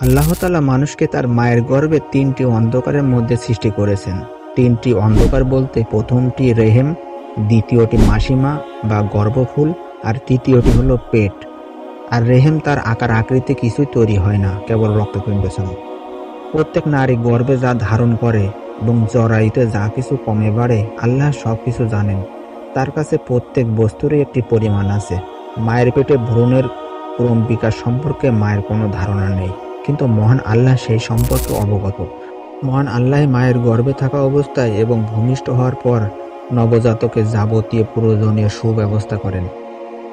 আল্লাহ তালা মানুষকে তার মায়ের গর্ভে তিনটি অন্ধকারের মধ্যে সৃষ্টি করেছেন। তিনটি অন্ধকার বলতে প্রথমটি রেহেম, দ্বিতীয়টি মাসিমা বা গর্ভফুল, আর তৃতীয়টি হলো পেট। আর রেহেম তার আকার আকৃতি কিছুই তৈরি হয় না, কেবল রক্তপিণ্ড ছাড়া প্রত্যেক নারী গর্বে যা ধারণ করে এবং জরায়ুতে যা কিছু কমে বাড়ে, আল্লাহ সব কিছু জানেন। তার কাছে প্রত্যেক বস্তুরই একটি পরিমাণ আছে। মায়ের পেটে ভ্রূণের ক্রম বিকাশ সম্পর্কে মায়ের কোনো ধারণা নেই। কিন্তু মহান আল্লাহ সেই সম্পর্কে অবগত। মহান আল্লাহ মায়ের গর্ভে থাকা অবস্থায় এবং ভূমিষ্ঠ হওয়ার পর নবজাতকে যাবতীয় প্রয়োজনীয় সুব্যবস্থা করেন।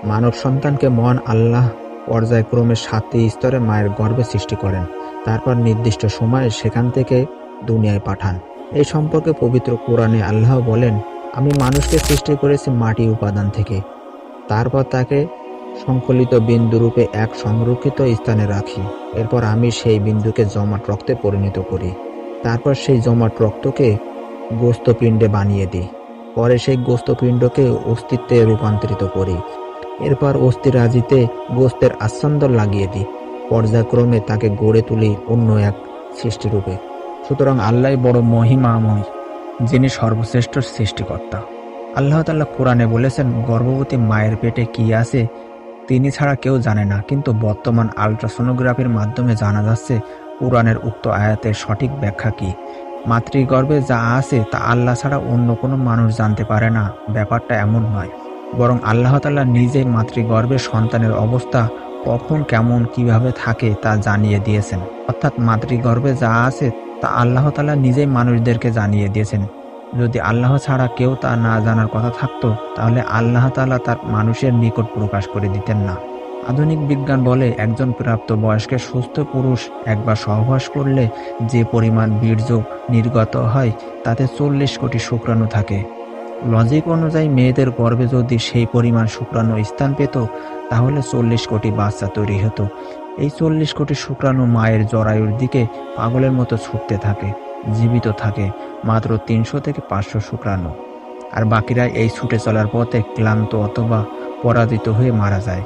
মানব সন্তানকে মহান আল্লাহ পর্যায়ক্রমে সাতটি স্তরে মায়ের গর্ভে সৃষ্টি করেন। তারপর নির্দিষ্ট সময়ে সেখান থেকে দুনিয়ায় পাঠান। এই সম্পর্কে পবিত্র কোরআনে আল্লাহ বলেন, আমি মানুষকে সৃষ্টি করেছি মাটি উপাদান থেকে। তারপর তাকে সংকলিত বিন্দুরূপে এক সংরক্ষিত স্থানে রাখি। এরপর আমি সেই বিন্দুকে জমাট রক্তে পরিণত করি। তারপর সেই জমাট রক্তকে গোস্তপিণ্ডে বানিয়ে দিই। পরে সেই গোস্তপিণ্ডকে অস্তিত্বে রূপান্তরিত করি। এরপর অস্থিরাজিতে গোস্তের আচ্ছন্দ লাগিয়ে দিই। পর্যায়ক্রমে তাকে গড়ে তুলি অন্য এক সৃষ্টিরূপে সুতরাং আল্লাহ বড় মহিমাময়, যিনি সর্বশ্রেষ্ঠ সৃষ্টিকর্তা। আল্লাহ তাল্লাহ কোরআনে বলেছেন, গর্ভবতী মায়ের পেটে কি আছে তিনি ছাড়া কেউ জানে না, কিন্তু বর্তমান আলট্রাসোনোগ্রাফির মাধ্যমে জানা যাচ্ছে কোরআনের উক্ত আয়াতের সঠিক ব্যাখ্যা কি। মাতৃগর্ভে যা আছে তা আল্লাহ ছাড়া অন্য কোনো মানুষ জানতে পারে না, ব্যাপারটা এমন নয়। বরং আল্লাহ তাল্লাহ নিজেই মাতৃগর্ভে সন্তানের অবস্থা কখন, কেমন, কীভাবে থাকে তা জানিয়ে দিয়েছেন। অর্থাৎ মাতৃগর্ভে যা আছে তা আল্লাহ তালা নিজেই মানুষদেরকে জানিয়ে দিয়েছেন। যদি আল্লাহ ছাড়া কেউ তা না জানার কথা থাকতো, তাহলে আল্লাহ তালা তার মানুষের নিকট প্রকাশ করে দিতেন না। আধুনিক বিজ্ঞান বলে একজন প্রাপ্ত বয়স্কে সুস্থ পুরুষ একবার সহবাস করলে যে পরিমাণ বীর্য নির্গত হয়, তাতে চল্লিশ কোটি শুক্রাণু থাকে। লজিক অনুযায়ী মেয়েদের গর্ভে যদি সেই পরিমাণ শুক্রাণু স্থান পেত, তাহলে চল্লিশ কোটি বাচ্চা তৈরি হতো। এই চল্লিশ কোটি শুক্রাণু মায়ের জরায়ুর দিকে পাগলের মতো ছুটতে থাকে। জীবিত থাকে মাত্র তিনশো থেকে পাঁচশো শুক্রাণু। আর বাকিরা এই ছুটে চলার পথে ক্লান্ত অথবা পরাজিত হয়ে মারা যায়।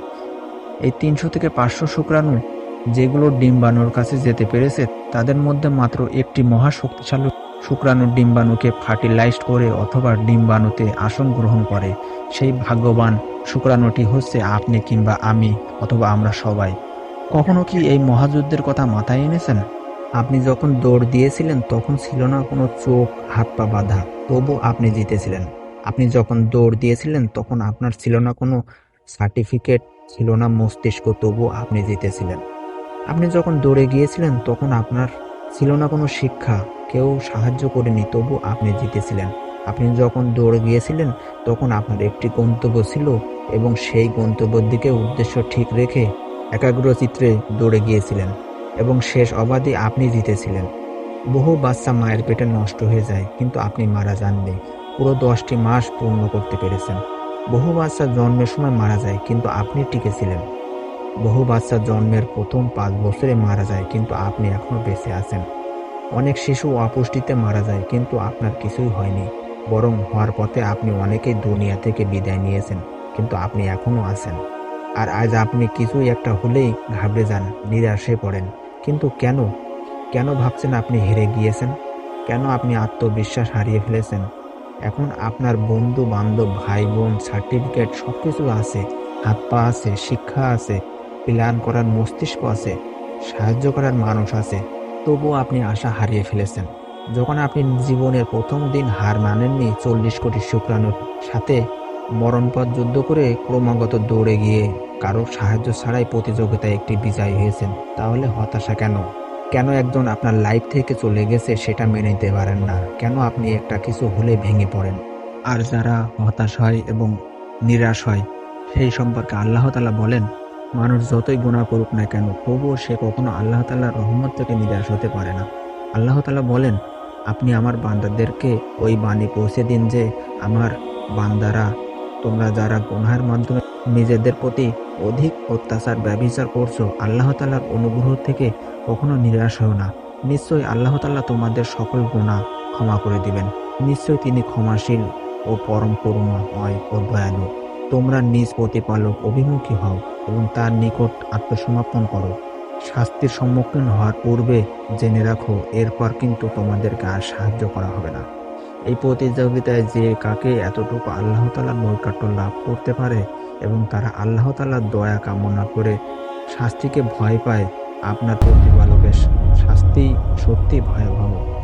এই তিনশো থেকে পাঁচশো শুক্রাণু যেগুলো ডিম্বাণুর কাছে যেতে পেরেছে, তাদের মধ্যে মাত্র একটি মহা শক্তিশালী শুক্রাণু ডিম্বাণুকে ফার্টিলাইজড করে অথবা ডিম্বাণুতে আসন গ্রহণ করে। সেই ভাগ্যবান শুক্রাণুটি হচ্ছে আপনি কিংবা আমি অথবা আমরা সবাই। কখনো কি এই মহাযুদ্ধের কথা মাথায় এনেছেন? আপনি যখন দৌড় দিয়েছিলেন, তখন ছিল না কোনো চোখ, হাত পা বাঁধা। তবু আপনি জিতেছিলেন। আপনি যখন দৌড় দিয়েছিলেন, তখন আপনার ছিল না কোনো সার্টিফিকেট, ছিল না মস্তিষ্ক, তবু আপনি জিতেছিলেন। আপনি যখন দৌড়ে গিয়েছিলেন, তখন আপনার ছিল না কোনো শিক্ষা, কেউ সাহায্য করেনি, তবু আপনি জিতেছিলেন। আপনি যখন দৌড়ে গিয়েছিলেন, তখন আপনার একটি গন্তব্য ছিল এবং সেই গন্তব্যের দিকে উদ্দেশ্য ঠিক রেখে একাগ্র চিত্রে দৌড়ে গিয়েছিলেন। এবং শেষ অবাধে আপনি জিতেছিলেন। বহু বাচ্চা মায়ের পেটে নষ্ট হয়ে যায়, কিন্তু আপনি মারা যাননি। পুরো দশটি মাস পূর্ণ করতে পেরেছেন। বহু বাচ্চা জন্মের সময় মারা যায়, কিন্তু আপনি টিকেছিলেন। বহু বাচ্চা জন্মের প্রথম পাঁচ বছরে মারা যায়, কিন্তু আপনি এখনও বেঁচে আছেন। অনেক শিশু অপুষ্টিতে মারা যায়, কিন্তু আপনার কিছুই হয়নি। বরং হওয়ার পথে আপনি অনেকেই দুনিয়া থেকে বিদায় নিয়েছেন, কিন্তু আপনি এখনও আছেন। আর আজ আপনি কিছুই একটা হলেই ঘাবড়ে যান, নিরাশে পড়েন। কিন্তু কেন? কেন ভাবছেন আপনি হেরে গিয়েছেন? কেন আপনি আত্মবিশ্বাস হারিয়ে ফেলেছেন? এখন আপনার বন্ধু, বান্ধব ভাই বোন সার্টিফিকেট সব কিছু আছে, হাত পা আছে, শিক্ষা আছে প্ল্যান করার মস্তিষ্ক আছে, সাহায্য করার মানুষ আছে। তবুও আপনি আশা হারিয়ে ফেলেছেন। যখন আপনি জীবনের প্রথম দিন হার মানেননি চল্লিশ কোটি শুক্রাণুর সাথে মরণপথ যুদ্ধ করে ক্রমাগত দৌড়ে গিয়ে কারোর সাহায্য ছাড়াই প্রতিযোগিতায় একটি বিজয়ী হয়েছেন। তাহলে হতাশা কেন? কেন একজন আপনার লাইফ থেকে চলে গেছে সেটা মেনে নিতে পারেন না? কেন আপনি একটা কিছু হলে ভেঙে পড়েন? আর যারা হতাশ হয় এবং নিরাশ হয়, সেই সম্পর্কে আল্লাহ তালা বলেন, মানুষ যতই গুণা করুক না কেন, তবুও সে কখনো আল্লাহ তাল্লাহর রহমত থেকে নিরাশ হতে পারে না। আল্লাহ তালা বলেন, আপনি আমার বান্দাদেরকে ওই বাণী পৌঁছে দিন যে, আমার বান্দারা, তোমরা যারা গুনহার মাধ্যমে নিজেদের প্রতি অধিক অত্যাচার ব্যবচার করছ, আল্লাহ তালার অনুগ্রহ থেকে কখনো নিরাশ হও না। নিশ্চয়ই আল্লাহ তাল্লাহ তোমাদের সকল গুণা ক্ষমা করে দিবেন। নিশ্চয়ই তিনি ক্ষমাশীল ও পরম করুণাময় ও দয়ালু। তোমরা নিজ প্রতিপালক অভিমুখী হও এবং তার নিকট আত্মসমর্পণ করো। শাস্তির সম্মুখীন হওয়ার পূর্বে জেনে রাখো, এরপর কিন্তু তোমাদেরকে আর সাহায্য করা হবে না। এই প্রতিযোগিতায় যে কাকে এতটুকু আল্লাহ তালার নৈকট্য লাভ করতে পারে এবং তারা আল্লাহ তালার দয়া কামনা করে শাস্তিকে ভয় পায়। আপনার প্রতিপালকের শাস্তি সত্যি ভয়াবহ।